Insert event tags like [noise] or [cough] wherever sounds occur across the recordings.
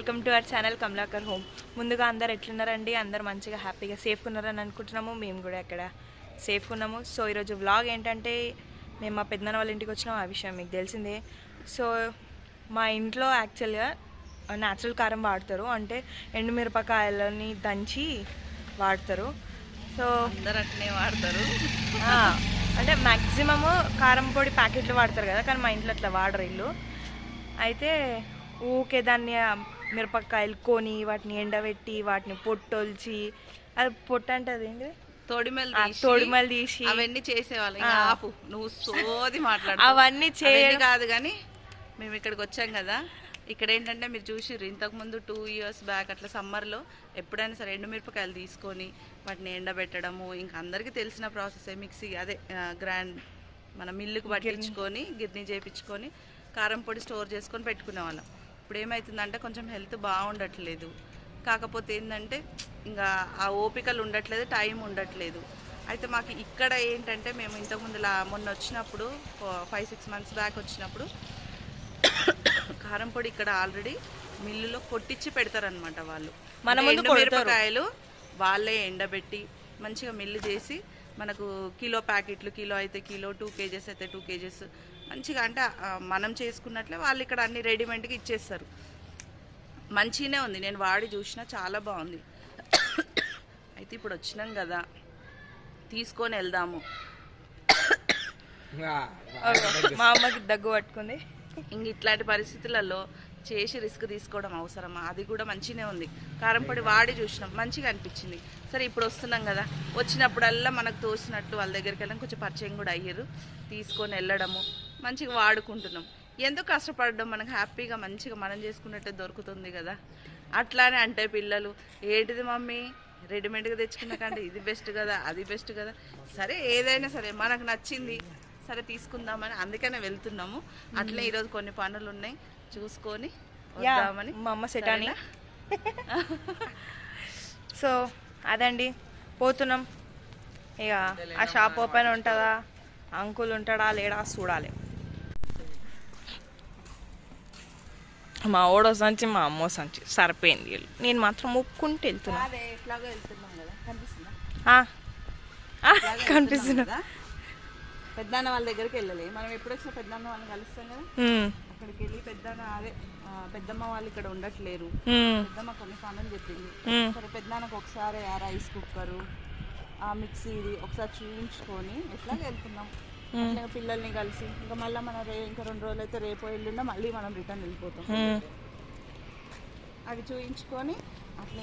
Welcome to our channel Kamalakar home. ముందుగా అందరు ఎట్లున్నారండి? అందరు మంచిగా హ్యాపీగా సేఫ్గా ఉన్నారని అనుకుంటున్నాము. మేము కూడా ఇక్కడ సేఫ్గా ఉన్నాము. సో ఈరోజు వ్లాగ్ ఏంటంటే మేము మా పెద్దనాన్న వాళ్ళ ఇంటికి వచ్చినాం. ఆ విషయం మీకు తెలిసిందే. సో మా ఇంట్లో యాక్చువల్గా న్యాచురల్ కారం వాడతారు. అంటే ఎండుమిరపకాయలని దంచి వాడతారు. సో అందరు అట్నే వాడతారు. అంటే మ్యాక్సిమము కారం పొడి ప్యాకెట్లు వాడతారు కదా. కానీ మా ఇంట్లో అట్లా వాడరు ఇల్లు. అయితే ఊకే దాన్ని మిరపకాయలు కొని వాటిని ఎండబెట్టి వాటిని పొట్టొల్చి అది పొట్టు అంటే అదేంటి తోడిమెలు తీసి తోడుమలు తీసి. అవన్నీ చేసేవాళ్ళు. ఆపు నువ్వు సోది మాట్లాడు అవన్నీ చేయడం కాదు కానీ మేము ఇక్కడికి వచ్చాం కదా. ఇక్కడ ఏంటంటే మీరు చూసిర్రు ఇంతకు ముందు టూ ఇయర్స్ బ్యాక్ అట్లా సమ్మర్లో ఎప్పుడైనా సరే ఎండుమిరపకాయలు తీసుకొని వాటిని ఎండబెట్టడము ఇంకా అందరికీ తెలిసిన ప్రాసెస్ మిక్సీ అదే గ్రైండ్ మన మిల్లుకు పట్టించుకొని గిర్నీ చేయించుకొని కారం పొడి స్టోర్ చేసుకొని పెట్టుకునే వాళ్ళం ఇప్పుడు ఏమవుతుందంటే కొంచెం హెల్త్ బాగుండట్లేదు. కాకపోతే ఏంటంటే ఇంకా ఆ ఓపికలు ఉండట్లేదు టైం ఉండట్లేదు. అయితే మాకు ఇక్కడ ఏంటంటే మేము ఇంతకుముందు మొన్న వచ్చినప్పుడు ఫైవ్ సిక్స్ మంత్స్ బ్యాక్ వచ్చినప్పుడు కారం పొడి ఇక్కడ ఆల్రెడీ మిల్లులో కొట్టించి పెడతారనమాట వాళ్ళు. మన. ఎండుమిరపకాయలు వాళ్ళే ఎండబెట్టి మంచిగా మిల్లు చేసి మనకు కిలో ప్యాకెట్లు కిలో అయితే కిలో టూ కేజెస్ అయితే టూ కేజెస్ మంచిగా అంటే మనం చేసుకున్నట్లే వాళ్ళు ఇక్కడ అన్ని రెడీమేడ్గా ఇచ్చేస్తారు. మంచిగానే ఉంది. నేను వాడి చూసిన చాలా బాగుంది. అయితే ఇప్పుడు వచ్చినాం కదా. తీసుకొని వెళ్దాము. మా అమ్మకి దగ్గు పట్టుకుంది. ఇంక ఇట్లాంటి పరిస్థితులలో చేసి రిస్క్ తీసుకోవడం అవసరమా? అది కూడా మంచిగానే ఉంది. కారం పొడి వాడి చూసినాం. మంచిగా అనిపించింది. సరే ఇప్పుడు వస్తున్నాం కదా. వచ్చినప్పుడల్లా మనకు తోసినట్టు వాళ్ళ దగ్గరికి వెళ్ళడం కొంచెం పరిచయం కూడా అయ్యారు. తీసుకొని వెళ్ళడము. మంచిగా వాడుకుంటున్నాం. ఎందుకు కష్టపడడం? మనకు హ్యాపీగా మంచిగా మనం చేసుకున్నట్టే దొరుకుతుంది కదా. అట్లానే అంటే పిల్లలు ఏంటిది మమ్మీ? రెడీమేడ్గా తెచ్చుకున్న కంటే ఇది బెస్ట్ కదా అది బెస్ట్ కదా. సరే ఏదైనా సరే మనకు నచ్చింది సరే తీసుకుందామని అందుకనే వెళ్తున్నాము. అట్లే ఈరోజు కొన్ని పనులు ఉన్నాయి చూసుకొని వద్దామని. మా అమ్మ సెటాని? సో అదండి. పోతున్నాం. ఇక ఆ షాప్ ఓపెన్ ఉంటుందా? అంకుల్ ఉంటాడా? లేడా? చూడాలి. మా ఓడో సంచి మా అమ్మో సంచి సరిపోయింది. వీళ్ళు. నేను మాత్రం ముక్కుంటూ వెళ్తున్నా. కనిపిస్తున్నా. పెద్దన్న వాళ్ళ దగ్గరికి వెళ్ళాలి. మనం ఎప్పుడు వచ్చినా పెద్దన్న వాళ్ళని కలుస్తాం కదా. అక్కడికి వెళ్ళి పెద్దన్న అదే పెద్దమ్మ వాళ్ళు ఇక్కడ ఉండట్లేరు. పెద్దమ్మ కొన్ని పనులు చెప్పింది. సరే పెద్దన్నకు ఒకసారి ఆ రైస్ కుక్కరు ఆ మిక్సీ ఒకసారి చూపించుకొని ఎట్లాగ వెళ్తున్నాం. అట్లా పిల్లల్ని కలిసి ఇంకా మళ్ళీ మనం రే ఇంకా రెండు రోజులు అయితే రేపు ఎల్లుండా మళ్ళీ మనం రిటర్న్ వెళ్ళిపోతాం. అవి చూయించుకొని అట్లా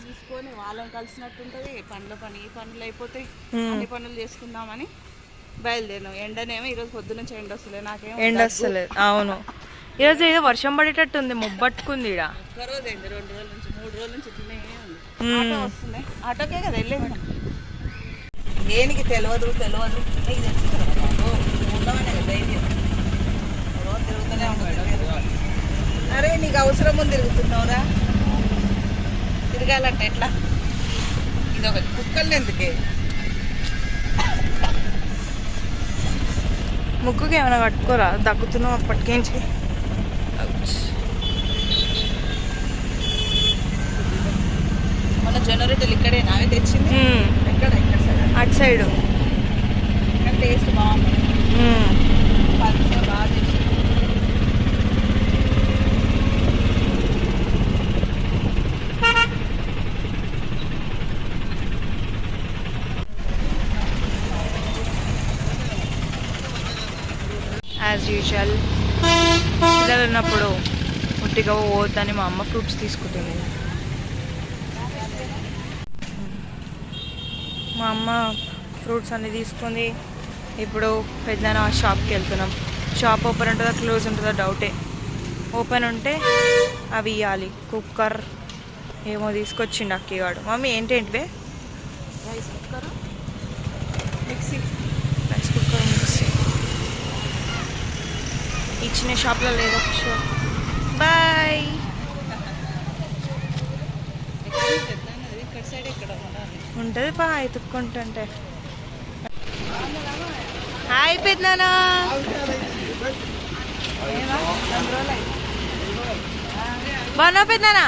తీసుకొని వాళ్ళని కలిసినట్టు ఉంటుంది పనుల పని ఈ పనులు అయిపోతాయి. అన్ని పనులు చేసుకుందామని బయలుదేరినాం. ఎండనేమో ఈరోజు పొద్దు నుంచి ఎండ వస్తలేదు. నాకేమో ఎండ వస్తలేదు. అవును. ఈరోజు ఏదో వర్షం పడేటట్టు ఉంది ముబ్బట్టుకుంది ఈడ. ఒక్కరోజు అయింది. రెండు రోజుల నుంచి మూడు రోజుల నుంచి. ఆటో వస్తుంది ఆటోకే కదా వెళ్ళేది. దేనికి తెలియదు తెలియదు నీకు తెలుసు కదా బాబు. ఉండమనే కదా ధైర్యం. రోజు తిరుగుతూనే అరే నీకు అవసరం ఉంది తిరుగుతున్నావురా. తిరగాలంటే ఎట్లా? ఇది ఒకటి కుక్కల్ని ఎందుకే? ముక్కుకి ఏమైనా కట్టుకోరా? దగ్గుతున్నావు అప్పటికేంచి మన జనరేటర్లు ఇక్కడే నావే తెచ్చింది? ఎక్కడ? ఇక్కడ సైడ్ అటు సైడు. టేస్ట్ బాగుంది. యాజ్ యూజువల్ పిల్లలు ఉన్నప్పుడు ఉట్టిగా పోవద్దని మా అమ్మ ఫ్రూట్స్ తీసుకుంటుంది. మా అమ్మ ఫ్రూట్స్ అన్ని తీసుకుంది. ఇప్పుడు పెద్దన షాప్కి వెళ్తున్నాం. షాప్ ఓపెన్ ఉంటుందా క్లోజ్ ఉంటుందా డౌటే. ఓపెన్ ఉంటే అవి ఇవ్వాలి కుక్కర్ ఏమో తీసుకొచ్చిండు అక్కివాడు mummy ఏంటేంటివే rice cooker. Mixie. Rice cooker mixie. ఇచ్చిన షాప్లో లేదు షాప్. బాయ్ ఎక్కడ పెద్దది ఇక్కడ సైడ్ ఎక్కడ ఉండాలి ఉంటుంది బా ఎత్తుక్కుంటుంటే హాయ్ పెద్దనా ఏమా? బాగున్నా పెద్దనా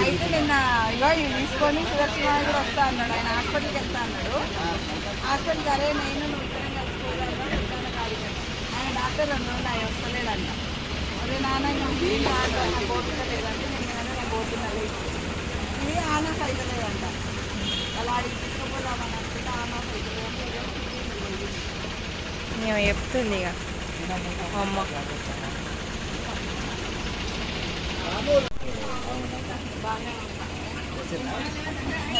అయితే నిన్న ఇగో ఇవి తీసుకొని సుదర్శనాలు కూడా వస్తా అన్నాడు. ఆయన హాస్పిటల్కి వెళ్తా అన్నాడు. హాస్పిటల్కి అరే నేను నువ్వు ఇద్దరం ఆయన డాక్టర్ అన్నాడు ఆయన వస్తలేదన్నా నాన్న ఇది నాకు ఓపిక లేదంటే నేను నాకు ఓపిక లేదు ఇది ఆన్ ఆఫ్ అవుతలేదంట అలా ఆడికి తీసుకుపోదామని అనుకుంటే ఆన్ ఆఫ్ అవుతలేదు మేము చెప్తుంది ఇక. అమ్మ.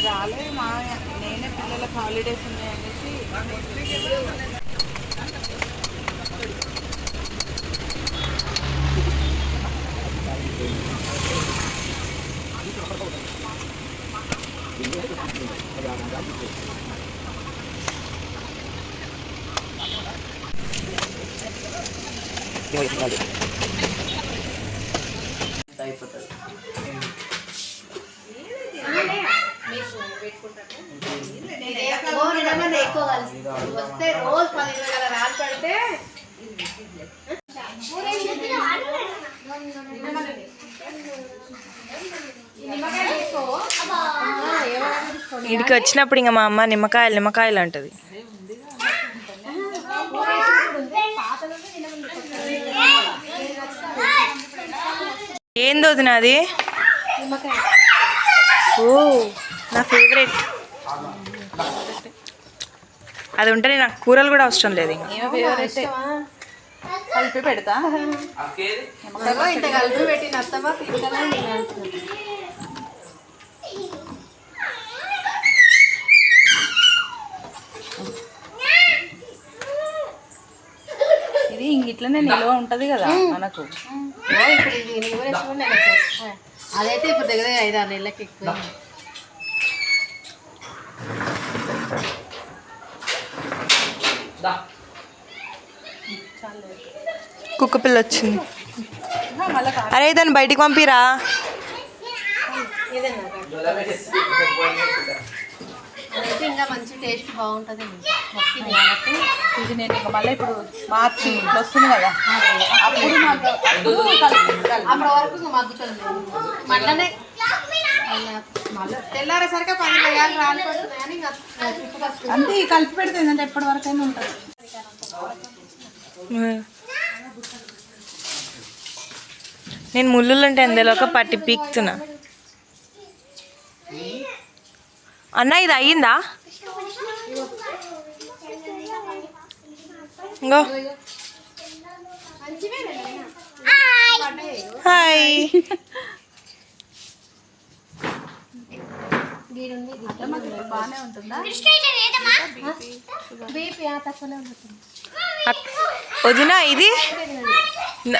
రాలేదు మా నేనే పిల్లలకు హాలిడేస్ ఉన్నాయనేసి వస్తే వచ్చినప్పుడు ఇంకా మా అమ్మ నిమ్మకాయలు నిమ్మకాయలు అంటది. ఏంది వదిన అది? ఓ నా ఫేవరెట్ అది ఉంటేనే నాకు కూరలు కూడా అవసరం లేదు కలిపి పెడతా. కలిపి పెట్టి నత్తవా పిక్కలా ఇది ఇంక ఇట్లనే నిల్వ ఉంటది కదా మనకు. ఇప్పుడు ఇది. అదైతే ఇప్పుడు దగ్గర ఐదు ఆరు నెలలకి ఎక్కువ కుక్క పిల్ల వచ్చింది. అరే దాన్ని బయటికి పంపిరా. ఇంకా మంచి టేస్ట్ బాగుంటుంది. మొక్కింది కాబట్టి ఇది నేను ఇంకా మళ్ళీ ఇప్పుడు మార్చి ఇట్లా వస్తుంది కదా. అప్పుడు కలిపి అప్పటి వరకు ఇంకా మగ్గుతుంది మళ్ళనే మళ్ళీ తెల్లారేసరికి పది వేయాలు ఇంకా చుట్టుపక్కల అంతే ఈ కలిపి పెడితే ఏంటంటే ఎప్పటి వరకు అయినా ఉంటుంది నేను ముళ్ళులు అంటే అందులో ఒక పట్టి పీక్తున్నా. అన్న ఇది అయ్యిందా? ఇంగో. హాయ్. వదినా ఇది?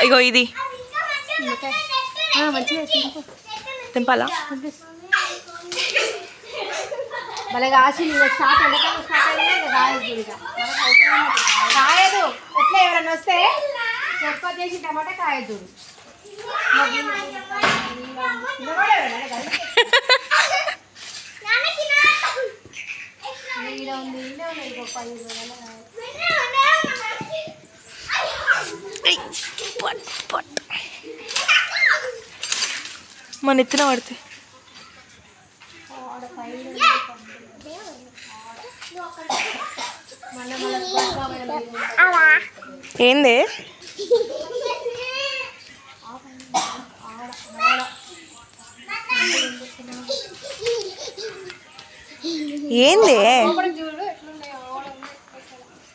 ఇగో ఇది. తెంపాలా? మళ్ళీ కాసి స్టార్ట్ ఎండకాలం స్టార్ట్ అయినా ఇంకా. కాయదు ఇక కాయదు ఎట్లా ఎవరైనా వస్తే ఎక్కువ చేసి టమాటా కాయదు. మన ఎత్తున పడితే. ఏంది? ఏంది?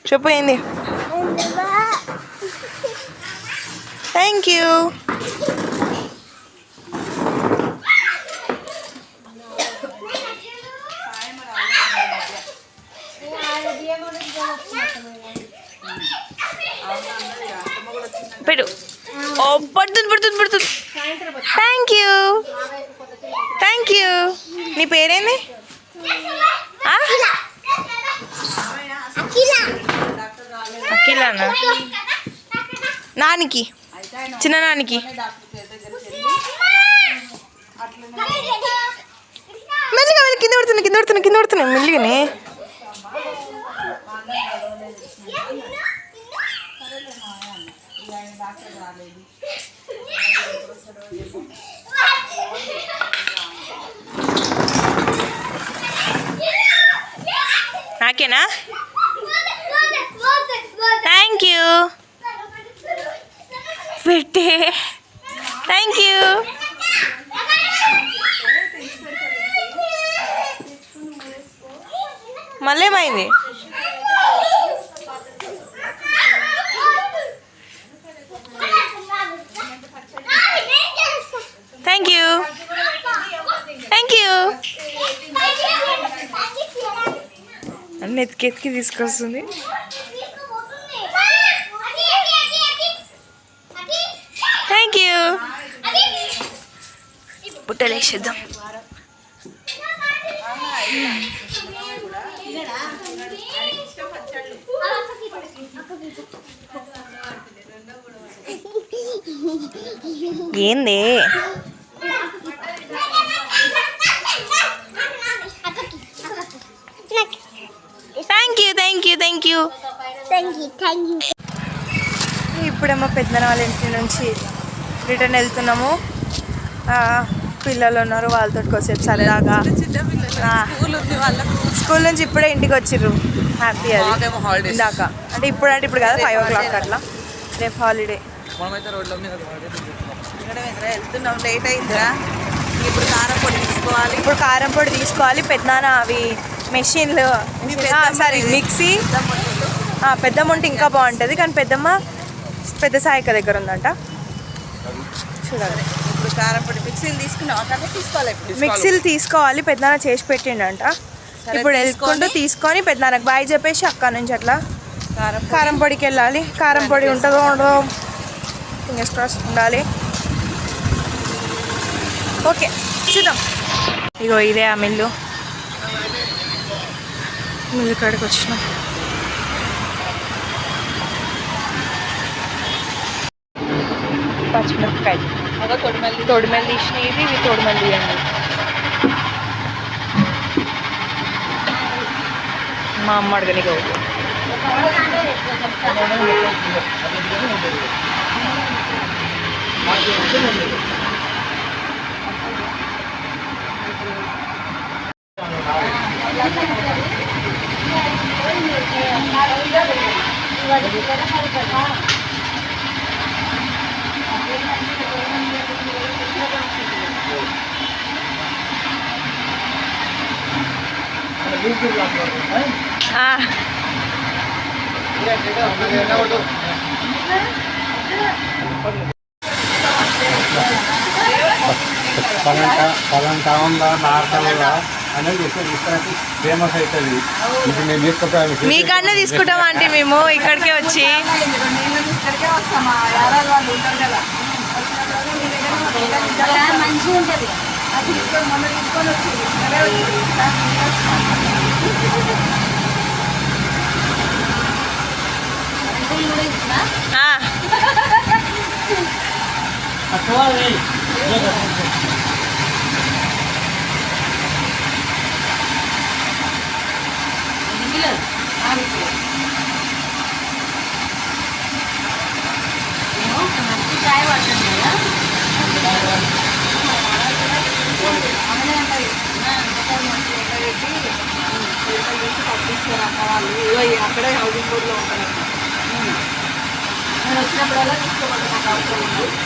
చెప్పు ఏంది? థ్యాంక్ యూ పెట్టు ఓ పడుతుంది పడుతుంది పడుతుంది థ్యాంక్ యూ థ్యాంక్ యూ నీ పేరేంది ఆ? అఖిలానా నానికి చిన్న నానికి మెల్లిగా వెళ్ళి కింద పడుతున్నా కింద పడుతున్నా కింద పడుతున్నా. మెల్లిగానే. నాకేనా? థ్యాంక్ యూ పెట్టే. థ్యాంక్ యూ మళ్ళీ ఏమైంది థ్యాంక్ యూ థ్యాంక్ యూ అన్ని ఎతికి ఎతికి తీసుకొస్తుంది. బుట్టలేసేద్దాం. ఏంది? Thank you thank you thank you ఇప్పుడేమో పెద్దన వాళ్ళ ఇంటి నుంచి రిటర్న్ వెళ్తున్నాము. పిల్లలు ఉన్నారు వాళ్ళతో కొద్దిసేపు సరదాగా. స్కూల్ నుంచి ఇప్పుడే ఇంటికి వచ్చిర్రు. హ్యాపీ అది. ఇందాక. అంటే ఇప్పుడు అంటే ఇప్పుడు కదా ఫైవ్ ఓ క్లాక్ అట్లా. రేపు హాలిడే వెళ్తున్నాం. లేట్ అయిందిరా. ఇప్పుడు కారం పొడి తీసుకోవాలి. ఇప్పుడు కారం పొడి తీసుకోవాలి. పెద్దనాన్న అవి మెషిన్లు. Sorry mixie. ఆ, పెద్దమ్మ ఉంటే ఇంకా బాగుంటుంది. కానీ పెద్దమ్మ పెద్ద సాయిక దగ్గర ఉందంట. చూడాలి. ఇప్పుడు కారం పొడి మిక్సీలు తీసుకున్నాం. తీసుకోవాలి ఇప్పుడు మిక్సీలు తీసుకోవాలి పెద్దనాన్న చేసి పెట్టిండంట. ఇప్పుడు వెళ్ళుకుంటూ తీసుకొని- పెద్దనాన్నకు బాయ్ చెప్పేసి అక్కడ నుంచి అట్లా కారం కారం పొడికి వెళ్ళాలి. కారం పొడి ఉంటుందో ఉండదో ఫింగర్స్ క్రాస్ ఉండాలి. ఓకే చూద్దాం. ఇగో ఇదే ఆ మిల్లు. మిల్లు కాడికి వచ్చినాం. పచ్చిమిరపకాయ అదో తొడిమల్లి ఇచ్చిన ఇది ఇవి తొడిమల్లి అండి. మా అమ్మ అడగనికి పలాంట పలాంట ఉందా నార్తల్లా అనేది ఇక్కడికి ఫేమస్ అవుతుంది ఇప్పుడు తీసుకుంటాను మీకన్నా తీసుకుంటాం అంటే మేము ఇక్కడికే వచ్చి. మంచిగా ఉంటుంది. అది తీసుకొని మొన్న తీసుకొని [laughs] వచ్చింది ఇక్కడే వచ్చింది ఆ, అక్కడే హౌసింగ్ బోర్డులో ఉంటాను. నేను వచ్చినప్పుడల్లా తీసుకోమంటే నాకు అవసరం ఉంది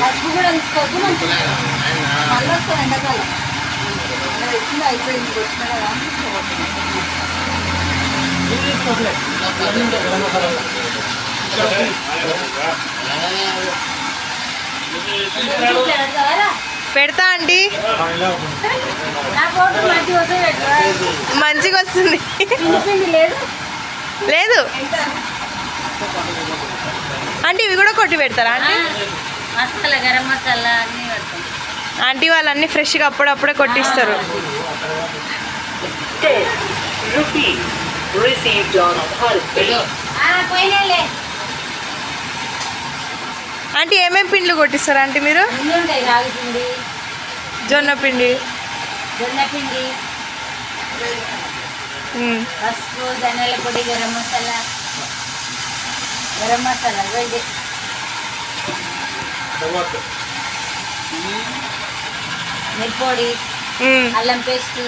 పసుపు కూడా తీసుకోవద్దు మంచిగా మళ్ళీ వస్తాను ఎండాకాలం. వచ్చింది అయిపోయింది వచ్చిన కదా పెడతా పెట్టరా మంచిగా వస్తుంది. లేదు. లేదు ఆంటీ ఇవి కూడా కొట్టి పెడతారా ఆంటీ? మసాలా గరం మసాలా అన్నీ పెడతాం. ఆంటీ వాళ్ళన్నీ ఫ్రెష్గా అప్పుడప్పుడే కొట్టిస్తారు. పోయినాలే ఆంటీ ఏమేమి పిండ్లు కొట్టిస్తారు ఆంటీ మీరు? జొన్న పిండి. జొన్న పిండి. పసుపు ధనియాల పొడి గరం మసాలా. గరం మసాలా ఇవ్వండి మిరపొడి. అల్లం పేస్ట్.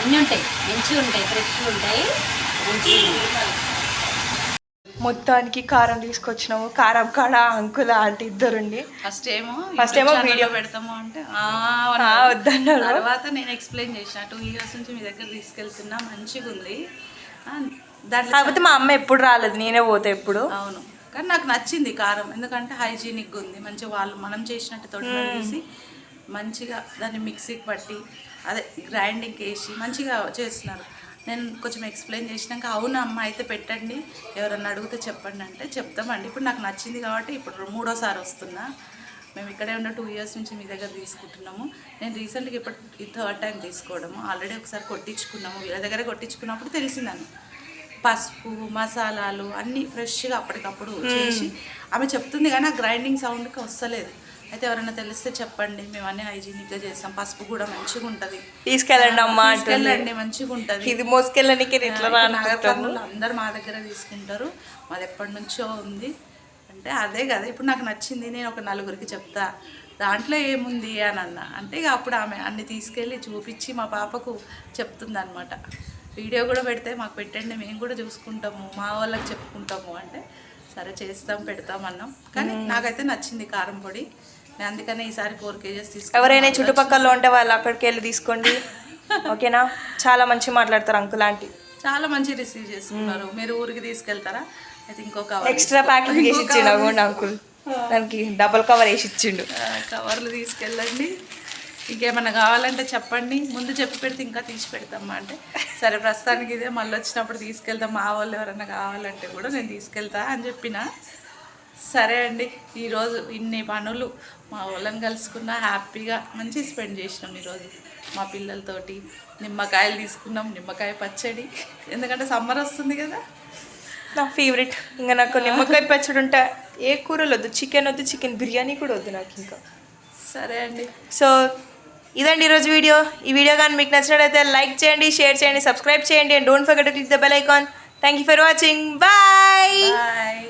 అన్నీ ఉంటాయి. మంచిగా ఉంటాయి ఫ్రెష్ ఉంటాయి మంచిగా ఉంటాయి మొత్తానికి కారం తీసుకొచ్చినాము. కారం కాడ అంకుల ఆంటీ ఇద్దరుండి. ఫస్ట్ ఏమో First ఏమో ఛానల్లో పెడతాము అంటే. వద్దన్నారు. తర్వాత నేను ఎక్స్ప్లెయిన్ చేసిన టూ ఇయర్స్ నుంచి మీ దగ్గర తీసుకెళ్తున్నా మంచిగా ఉంది కాకపోతే మా అమ్మ ఎప్పుడు రాలేదు నేనే పోతే ఎప్పుడు. అవును. కానీ నాకు నచ్చింది కారం. ఎందుకంటే హైజీనిక్గా ఉంది. మంచిగా వాళ్ళు మనం చేసినట్టు తోట తీసి మంచిగా దాన్ని మిక్సీకి పట్టి అదే గ్రైండింగ్కి వేసి మంచిగా చేస్తున్నారు. నేను కొంచెం ఎక్స్ప్లెయిన్ చేసినాక అవును అమ్మ అయితే పెట్టండి. ఎవరన్నా అడిగితే చెప్పండి అంటే చెప్తామండి. ఇప్పుడు నాకు నచ్చింది కాబట్టి ఇప్పుడు మూడోసారి వస్తున్నా. మేము ఇక్కడే ఉన్న టూ ఇయర్స్ నుంచి మీ దగ్గర తీసుకుంటున్నాము. నేను రీసెంట్గా ఇప్పుడు ఈ థర్డ్ టైం తీసుకోవడము. ఆల్రెడీ ఒకసారి కొట్టించుకున్నాము. వీళ్ళ దగ్గర కొట్టించుకున్నప్పుడు తెలిసిందని పసుపు మసాలాలు అన్నీ ఫ్రెష్గా అప్పటికప్పుడు చేసి ఆమె చెప్తుంది కానీ ఆ గ్రైండింగ్ సౌండ్కి వస్తలేదు. అయితే ఎవరైనా తెలిస్తే చెప్పండి మేము అన్ని హైజీనిక్గా చేస్తాం. పసుపు కూడా మంచిగా ఉంటుంది. తీసుకెళ్ళండి అమ్మ తీసుకెళ్ళండి మంచిగా ఉంటుంది. ఇది మోసుకెళ్ళడానికి అందరు మా దగ్గర తీసుకుంటారు. మాది ఎప్పటి నుంచో ఉంది. అంటే అదే కదా ఇప్పుడు నాకు నచ్చింది నేను ఒక నలుగురికి చెప్తా. దాంట్లో ఏముంది అని అన్న. అంటే ఇక అప్పుడు ఆమె అన్ని తీసుకెళ్ళి చూపించి మా పాపకు చెప్తుంది అనమాట వీడియో కూడా పెడితే మాకు పెట్టండి మేము కూడా చూసుకుంటాము మా వాళ్ళకి చెప్పుకుంటాము. అంటే సరే చేస్తాం పెడతాం అన్నాం. కానీ నాకైతే నచ్చింది కారం పొడి. నేను అందుకనే ఈసారి ఫోర్ కేజెస్ తీసుకున్నాను. ఎవరైనా చుట్టుపక్కల ఉంటే వాళ్ళు అక్కడికి వెళ్ళి తీసుకోండి. ఓకేనా? చాలా మంచి మాట్లాడతారు అంకుల్ ఆంటీ. చాలా మంచి రిసీవ్ చేసుకున్నారు. మీరు ఊరికి తీసుకెళ్తారా? అయితే ఇంకో కవర్ ఎక్స్ట్రా ప్యాకింగ్ చేసి ఇచ్చిండు అగోండి అంకుల్. దానికి డబుల్ కవర్ వేసి ఇచ్చిండు. కవర్లు తీసుకెళ్ళండి. ఇంకేమన్నా కావాలంటే చెప్పండి. ముందు చెప్పి పెడితే ఇంకా తీసి పెడతామా అంటే సరే ప్రస్తుతానికి ఇదే మళ్ళీ వచ్చినప్పుడు తీసుకెళ్తాం మా వాళ్ళు ఎవరైనా కావాలంటే కూడా నేను తీసుకెళ్తా అని చెప్పిన. సరే అండి ఈరోజు ఇన్ని పనులు మా వాళ్ళని కలుసుకున్న హ్యాపీగా మంచి స్పెండ్ చేసినాం ఈరోజు. మా పిల్లలతోటి నిమ్మకాయలు తీసుకున్నాం నిమ్మకాయ పచ్చడి. ఎందుకంటే సమ్మర్ వస్తుంది కదా. నా ఫేవరెట్. ఇంకా నాకు నిమ్మకాయ పచ్చడి ఉంటే ఏ కూరలు వద్దు చికెన్ వద్దు చికెన్ బిర్యానీ కూడా వద్దు నాకు ఇంకా. సరే అండి. సో ఇదండి ఈరోజు వీడియో. ఈ వీడియో కానీ మీకు నచ్చినట్లయితే లైక్ చేయండి షేర్ చేయండి సబ్స్క్రైబ్ చేయండి and don't forget click the bell icon. Thank you for watching. Bye. Bye.